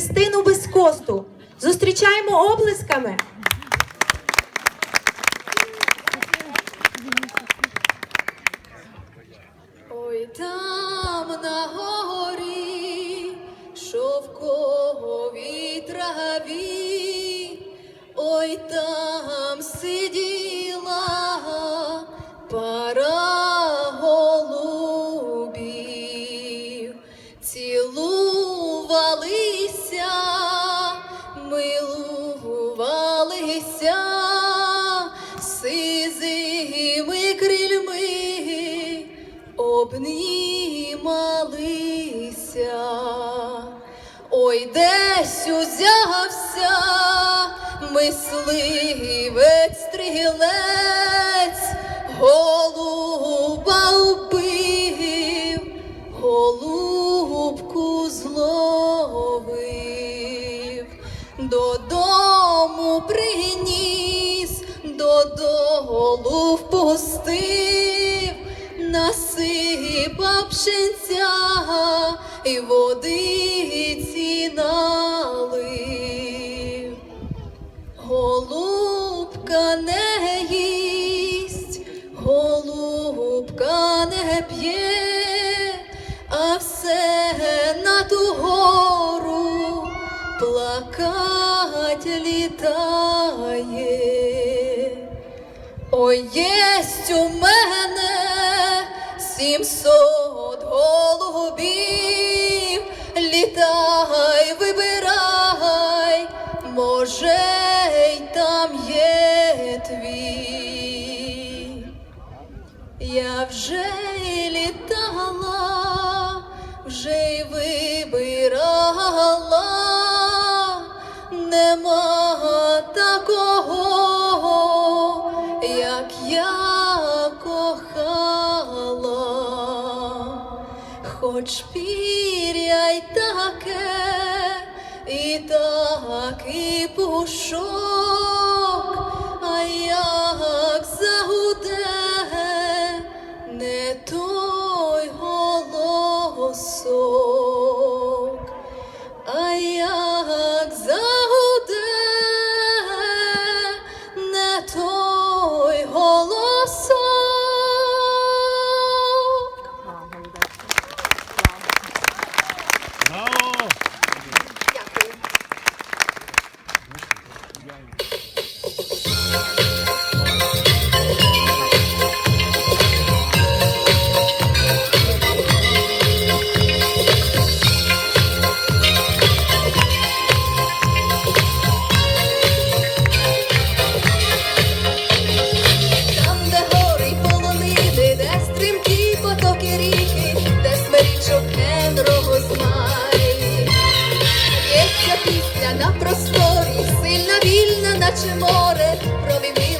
Христину Безкосту. Зустрічаємо облисками. Ой там на горі, шовковій траві, ой там сиділа обнімалися. Ой, десь узявся мисливець стрілець, голуба убив, голубку зловив, додому приніс, додолу впустив, насипав пшенця і водиці налив. Голубка не їсть, голубка не п'є, а все на ту гору плакать літає. Ой, єсть у мене сімсот голубів, літай, вибирай, може, й там є твій. Я вже й літала, вже й вибирала, нема такого, хоч пір'я й таке, і так і пушок, а як загуде не той просторі, сильна вільна, наче море, провімілий